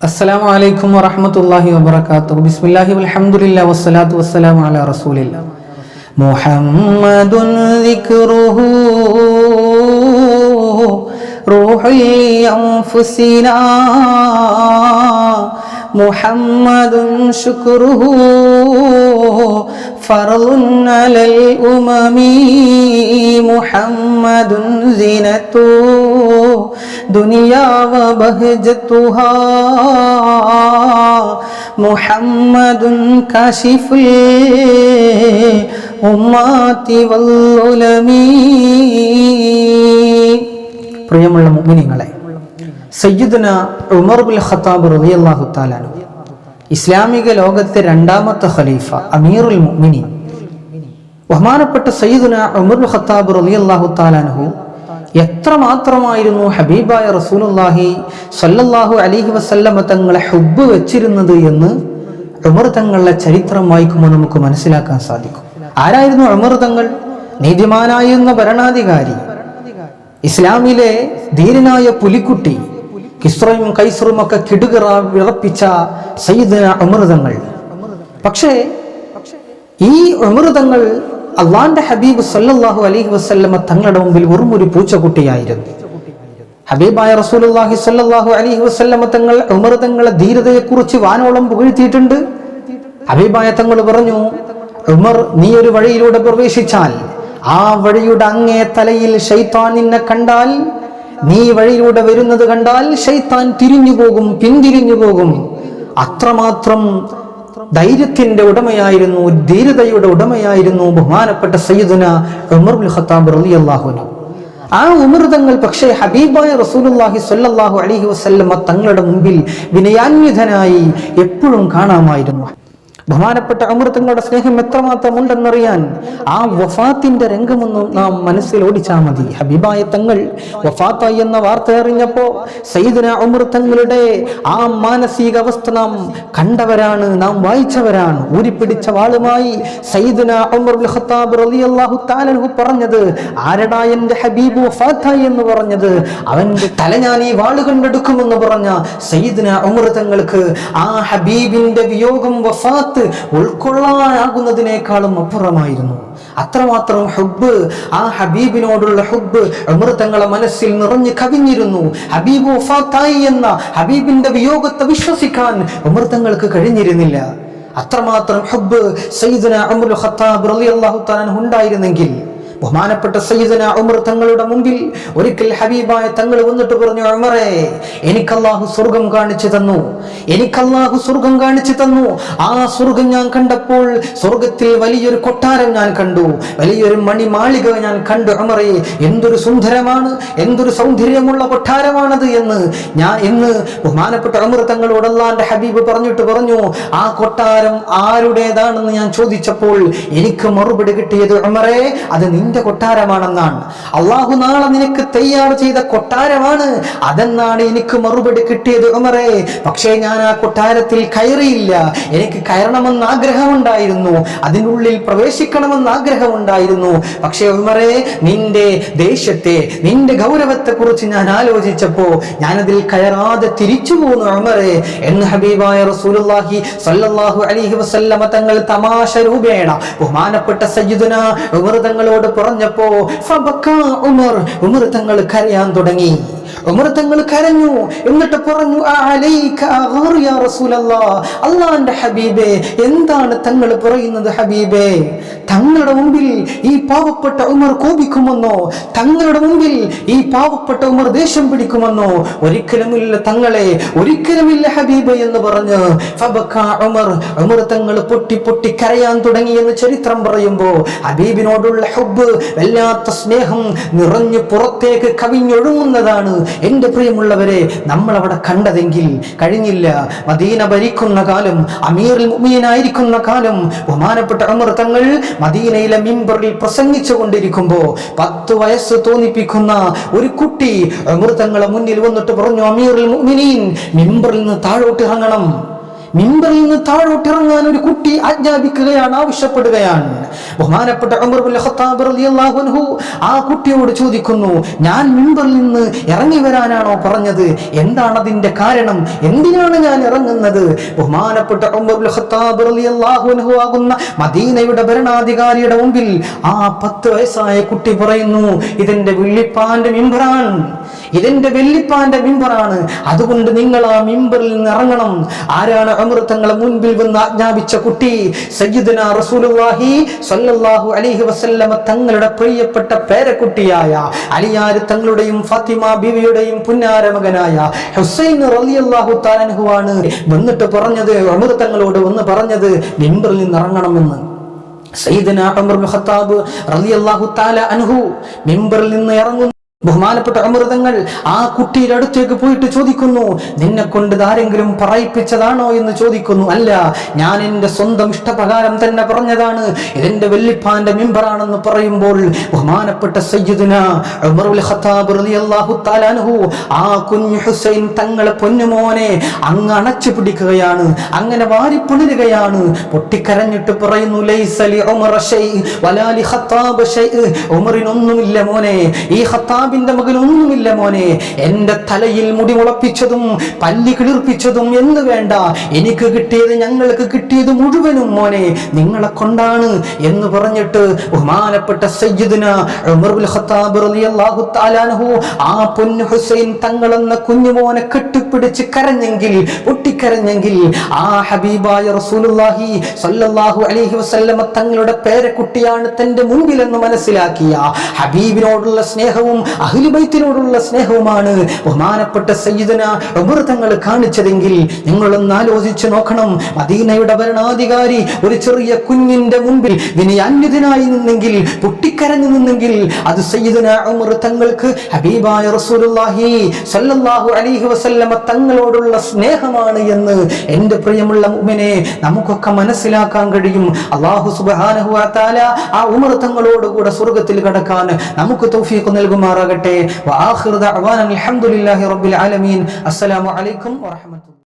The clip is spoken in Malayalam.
അസ്സലാം വലൈക്കും വറഹമത്തല്ലാഹി വബർക്കാത്തു ബിസ്മില്ലാഹി അലഹമുല്ല വസ്സലാത്തു വസ്സലാം അല റസൂലില്ല. മുഹമ്മദുൻ ദിക്റുഹു റൂഹുൽ അൻഫുസിനാ മുഹമ്മദുൻ ശുക്റുഹു روح لأنفسنا محمد شكره فرض على الأمم محمد زينة دنيا وبهجتها محمد كاشف الأمات والعلم പ്രിയമുള്ള മുഅ്മിനീങ്ങളെ സയ്യിദുന ഉമർ ബിൽ ഖത്താബ് റളിയല്ലാഹു തആല ഇസ്ലാമിക ലോകത്തെ രണ്ടാമത്തെ ഖലീഫ അമീറുൽ മുഅ്മിനീൻ. ബഹുമാനപ്പെട്ട സയ്യിദുന ഉമർ ഖത്താബ് റളിയല്ലാഹു തആല അൻഹു എത്ര മാത്രമായിരുന്നു ഹബീബായ റസൂലുള്ളാഹി സല്ലല്ലാഹു അലൈഹി വസല്ലമ തങ്ങളെ ഹുബ്ബ് വെച്ചിരുന്നത് എന്ന് ഉമർ തങ്ങളുടെ ചരിത്രം വായിക്കുമ്പോൾ നമുക്ക് മനസ്സിലാക്കാൻ സാധിക്കും. ആരായിരുന്നു ഉമർ തങ്ങൾ? നീതിമാനായിരുന്ന ഭരണാധികാരി. ഇസ്ലാമിലെ ധീരനായ പുലിക്കുട്ടി. കിസ്റയും കൈസറും ഒക്കെ കിടുകിറ വിളപ്പിച്ച സയ്യിദ് അമൃതങ്ങൾ. പക്ഷേ ഈ അമൃതങ്ങൾ അള്ളാന്റെ ഹബീബ് സല്ലാഹു അലഹി വസല്ലമ തങ്ങളുടെ മുമ്പിൽ വെറും ഒരു പൂച്ചക്കുട്ടിയായിരുന്നു. ഹബീബായ റസൂലുള്ളാഹി സല്ലാഹു അലഹി വസല്ലമ തങ്ങൾ അമൃതങ്ങളെ തങ്ങളെ ധീരതയെക്കുറിച്ച് വാനോളം പുകഴ്ത്തിയിട്ടുണ്ട്. ഹബീബായ തങ്ങൾ പറഞ്ഞു ഉമർ നീ ഒരു വഴിയിലൂടെ പ്രവേശിച്ചാൽ ആ വഴിയുടെ അങ്ങേ തലയിൽ ഷെയ്ത്താൻ നിന്നെ കണ്ടാൽ നീ വഴിയിലൂടെ വരുന്നത് കണ്ടാൽ ഷൈത്താൻ തിരിഞ്ഞു പോകും പിന്തിരിഞ്ഞു പോകും. അത്രമാത്രം ധൈര്യത്തിന്റെ ഉടമയായിരുന്നു ധീരതയുടെ ഉടമയായിരുന്നു ബഹുമാനപ്പെട്ട സയ്യിദുന ഉമർബുൽ ഖത്താബ് റളിയല്ലാഹു അൻഹു. ആ ഉമൃതങ്ങൾ പക്ഷേ ഹബീബായ റസൂലുള്ളാഹി സ്വല്ലല്ലാഹു അലൈഹി വസല്ലമ തങ്ങളുടെ മുമ്പിൽ വിനയാന്വിതനായി എപ്പോഴും കാണാമായിരുന്നു. ബഹുമാനപ്പെട്ട അമൃതങ്ങളുടെ സ്നേഹം എത്രമാത്രം ഉണ്ടെന്നറിയാൻ ആ വഫാത്തിന്റെ രംഗമൊന്നും നാം മനസ്സിൽ ഓടിച്ചാൽ മതി. ഹബീബായ തങ്ങൾ വഫാത്തായി എന്ന വാർത്ത അറിഞ്ഞപ്പോ സൈദന അമൃതങ്ങളുടെ ആ മാനസിക അവസ്ഥ നാം കണ്ടവരാണ് നാം വായിച്ചവരാണ്. ഊരിപ്പിടിച്ച വാളുമായി സൈദന ഖത്താബ് റളിയല്ലാഹു പറഞ്ഞത് ആരടാ എന്റെ ഹബീബ് വഫാത്തായി എന്ന് പറഞ്ഞത്? അവന്റെ തല ഞാൻ ഈ വാൾ കണ്ടെടുക്കുമെന്ന് പറഞ്ഞ സൈദന അമൃതങ്ങൾക്ക് ആ ഹബീബിന്റെ വിയോഗം വഫാത്ത് ഉൾക്കൊള്ളാനാകുന്നതിനേക്കാളും അപ്പുറമായിരുന്നു. അത്രമാത്രം ഹുബ് ആ ഹബീബിനോടുള്ള ഹുബ് ഉമർ തങ്ങളെ മനസ്സിൽ നിറഞ്ഞു കവിഞ്ഞിരുന്നു. ഹബീബ് ഒഫാത്തായി എന്ന ഹബീബിന്റെ വിയോഗത്തെ വിശ്വസിക്കാൻ ഉമർ തങ്ങൾക്ക് കഴിഞ്ഞിരുന്നില്ല. അത്രമാത്രം ഹുബ് സയ്യിദുന ഉമർ ഖത്താബ് റളിയല്ലാഹു തആല ഉണ്ടായിരുന്നെങ്കിൽ ബഹുമാനപ്പെട്ട സയ്യിദന ഉമർ തങ്ങളുടെ മുമ്പിൽ ഒരിക്കൽ ഹബീബായ തങ്ങൾ വന്നിട്ട് പറഞ്ഞു ഉമറേ എനിക്ക് അല്ലാഹു സ്വർഗം കാണിച്ചു തന്നു. എനിക്ക് അല്ലാഹു സ്വർഗം കാണിച്ചു തന്നു. ആ സ്വർഗം ഞാൻ കണ്ടപ്പോൾ സ്വർഗത്തിൽ വലിയൊരു കൊട്ടാരം ഞാൻ കണ്ടു. വലിയൊരു മണിമാളിക ഞാൻ കണ്ടു. ഉമറേ എന്തൊരു സുന്ദരമാണ് എന്തൊരു സൗന്ദര്യമുള്ള കൊട്ടാരമാണത് എന്ന് ഞാൻ എന്ന് ബഹുമാനപ്പെട്ട ഉമർ തങ്ങളോട് അല്ലാന്റെ ഹബീബ് പറഞ്ഞിട്ട് പറഞ്ഞു ആ കൊട്ടാരം ആരുടേതാണെന്ന് ഞാൻ ചോദിച്ചപ്പോൾ എനിക്ക് മറുപടി കിട്ടിയത് ഉമറേ അത് നിന്റെ കൊട്ടാരമാണെന്നാണ്. അള്ളാഹു നാളെ നിനക്ക് തയ്യാർ ചെയ്ത കൊട്ടാരമാണ്. അതെന്നാണ് എനിക്ക് മറുപടി കിട്ടിയത് ഉമറേ. പക്ഷേ ഞാൻ ആ കൊട്ടാരത്തിൽ കയറിയില്ല. എനിക്ക് കയറണമെന്ന് ആഗ്രഹമുണ്ടായിരുന്നു. അതിനുള്ളിൽ പ്രവേശിക്കണമെന്ന് ആഗ്രഹമുണ്ടായിരുന്നു. പക്ഷേ ഉമറേ നിന്റെ ദേശത്തെ നിന്റെ ഗൗരവത്തെ കുറിച്ച് ഞാൻ ആലോചിച്ചപ്പോ ഞാനതിൽ കയറാതെ തിരിച്ചു പോന്നു ഉമറേ. എന്ന് ഹബീബായ റസൂലുള്ളാഹി അലൈഹി വസല്ലമ തങ്ങൾ തമാശ രൂപേണ ബഹുമാനപ്പെട്ട സയ്യിദുന ഉമർ തങ്ങളോട് പറഞ്ഞപ്പോ ഉമർ ഉമർ തങ്ങൾ കരയാൻ തുടങ്ങി. ഉമർ തങ്ങൾ കരഞ്ഞു. എന്നിട്ട് പറഞ്ഞു. അള്ളാന്റെ ഹബീബേ എന്താണ് തങ്ങൾ പറയുന്നത് ഹബീബേ? തങ്ങളുടെ മുമ്പിൽ ഈ പാവപ്പെട്ട ഉമർ കോപിക്കുമെന്നോ? തങ്ങളുടെ മുമ്പിൽ ഈ പാവപ്പെട്ട ഉമർ ദേഷ്യം പിടിക്കുമെന്നോ? ഒരിക്കലുമില്ല തങ്ങളെ ഒരിക്കലുമില്ല ഹബീബ എന്ന് പറഞ്ഞ് ഉമർ ഉമർ തങ്ങൾ പൊട്ടി പൊട്ടി കരയാൻ തുടങ്ങി എന്ന് ചരിത്രം പറയുമ്പോ ഹബീബിനോടുള്ള ഹുബ് വല്ലാത്ത സ്നേഹം നിറഞ്ഞു പുറത്തേക്ക് കവിഞ്ഞൊഴുങ്ങുന്നതാണ് എന്റെ പ്രിയമുള്ളവരെ നമ്മളവിടെ കണ്ടതെങ്കിൽ കഴിഞ്ഞില്ല. മദീന ഭരിക്കുന്ന കാലം അമീറിൽ മുമീനായിരിക്കുന്ന കാലം ബഹുമാനപ്പെട്ട ഉമർ തങ്ങൾ മദീനയിലെ മിമ്പറിൽ പ്രസംഗിച്ചു കൊണ്ടിരിക്കുമ്പോൾ പത്ത് വയസ്സ് തോന്നിപ്പിക്കുന്ന ഒരു കുട്ടി അമൃതങ്ങളെ തങ്ങളെ മുന്നിൽ വന്നിട്ട് പറഞ്ഞു അമീറുൽ മുമിനീൻ മിമ്പറിൽ നിന്ന് താഴോട്ട് ഇറങ്ങണം. മിമ്പറിൽ നിന്ന് താഴോട്ട് ഇറങ്ങാൻ ഒരു കുട്ടി ആജ്ഞാപിക്കുകയാണ് ആവശ്യപ്പെടുകയാണ്. ബഹുമാനപ്പെട്ട അൻഹു ആ കുട്ടിയോട് ചോദിക്കുന്നു ഞാൻ മിമ്പറിൽ നിന്ന് ഇറങ്ങി വരാനാണോ പറഞ്ഞത്? എന്താണ് അതിന്റെ കാരണം? എന്തിനാണ് ഞാൻ ഇറങ്ങുന്നത്? ബഹുമാനപ്പെട്ട അൻഹു ആകുന്ന മദീനയുടെ ഭരണാധികാരിയുടെ മുമ്പിൽ ആ പത്ത് വയസ്സായ കുട്ടി പറയുന്നു ഇതെന്റെ വിള്ളിപ്പാന്റെ മിമ്പറാണ് ഇതെന്റെ വെല്ലിപ്പാന്റെ മിമ്പറാണ്. അതുകൊണ്ട് നിങ്ങൾ ആ മിമ്പറിൽ നിന്ന് ഇറങ്ങണം. ആരാണ് അമൃതങ്ങളെ മുൻപിൽ വന്ന് ആജ്ഞാപിച്ച കുട്ടി? സയ്യിദന റസൂലുള്ളാഹി സ്വല്ലല്ലാഹു അലൈഹി വസല്ലമ തങ്ങളുടെ പ്രിയപ്പെട്ട പേരക്കുട്ടിയായ അലിയാർ തങ്ങളുടെയും ഫാത്തിമ ബീവിയുടെയും പുന്നാരമകനായ ഹുസൈൻ റളിയല്ലാഹു തആലഹു ആണ് വന്നിട്ട് പറഞ്ഞത് അമൃതങ്ങളോട് വന്ന് പറഞ്ഞത് മിമ്പറിൽ നിന്ന് ഇറങ്ങണമെന്ന്. സയ്യിദന ബിൻ ഖത്താബ് റളിയല്ലാഹു തആല അൻഹു മിമ്പറിൽ നിന്ന് ഇറങ്ങുന്നു ബഹുമാനപ്പെട്ട അമൃതങ്ങൾ ആ കുട്ടിയുടെ അടുത്തേക്ക് പോയിട്ട് ചോദിക്കുന്നു നിന്നെ കൊണ്ട് ആരെങ്കിലും പറയിപ്പിച്ചതാണോ എന്ന് ചോദിക്കുന്നു. അല്ല ഞാൻ എന്റെ സ്വന്തം ഇഷ്ടപ്രകാരം തന്നെ പറഞ്ഞതാണ്. ഇതെന്റെ വെല്ലിപ്പാന്റെ മെമ്പറാണെന്ന് പറയുമ്പോൾ ബഹുമാനപ്പെട്ട സയ്യിദിന ഖത്താബ് റളിയല്ലാഹു ആ കുഞ്ഞു ഹുസൈൻ തങ്ങളെ പൊന്നുമോനെ അങ്ങ് അണച്ചു പിടിക്കുകയാണ് അങ്ങനെ വാരിപ്പുണരുകയാണ് പൊട്ടിക്കരഞ്ഞിട്ട് പറയുന്നു ലൈസലി ഉമർ വലാലി ഖത്താബ് മോനെ ഈ ഖത്താബിന്റെ മകനൊന്നുമില്ല മോനെ. എന്റെ തലയിൽ മുടി മുളപ്പിച്ചതും പല്ലി കിളിർപ്പിച്ചതും എന്ന് വേണ്ട. എനിക്ക് കിട്ടിയത് ഞങ്ങൾക്ക് കിട്ടിയത് മുഴുവനും മോനെ. നിങ്ങളെ കൊണ്ടാണ് എന്ന് പറഞ്ഞിട്ട് ബഹുമാനപ്പെട്ട സയ്യിദിന ഖത്താബ് റളിയല്ലാഹു തആല അൻഹു ആ പൊന്നു ഹുസൈൻ തങ്ങളെന്ന കുഞ്ഞുമോനെ കെട്ടിപ്പിടിച്ച് കരഞ്ഞെങ്കിൽ പൊട്ടിക്കരഞ്ഞെങ്കിൽ ആ ഹബീബായ റസൂലുള്ളാഹി സ്വല്ലല്ലാഹു അലൈഹി വസല്ലമ തങ്ങളുടെ പേരക്കുട്ടിയാണ് തന്റെ മുമ്പിലെന്ന് മനസ്സിലാക്കിയ. ഹബീബിനോടുള്ള സ്നേഹവും അഹ്ലുബൈത്തിനോടുള്ള സ്നേഹവുമാണ്. ബഹുമാനപ്പെട്ട സയ്യിദന ഉമർ കാണിച്ചതെങ്കിൽ നിങ്ങളൊന്ന് ആലോചിച്ചു നോക്കണം. മദീനയുടെ ഭരണാധികാരി ഒരു ചെറിയ കുഞ്ഞിന്റെ മുമ്പിൽ വിനയാന്യതനായി നിന്നെങ്കിൽ പൊട്ടിക്കരഞ്ഞു നിന്നെങ്കിൽ അത് സയ്യിദന ഉമർ തങ്ങൾക്ക് ഹബീബായ റസൂലുള്ളാഹി സല്ലല്ലാഹു അലൈഹി വസല്ലമ തങ്ങളോടുള്ള സ്നേഹമാണ് എന്ന് എന്റെ പ്രിയമുള്ള മുഅ്മിനെ നമുക്കൊക്കെ മനസ്സിലാക്കാൻ കഴിയും. അല്ലാഹു സുബ്ഹാനഹു വ തആല ആ ഉമർ തങ്ങളോട് കൂടെ സ്വർഗത്തിൽ കടക്കാൻ നമുക്ക് തൗഫീഖ് നൽകുമാറാകട്ടെ. വആഖിറു ദഅവാന അൽഹംദുലില്ലാഹി റബ്ബിൽ ആലമീൻ അസ്സലാമു അലൈക്കും വറഹ്മത്തുള്ളാഹി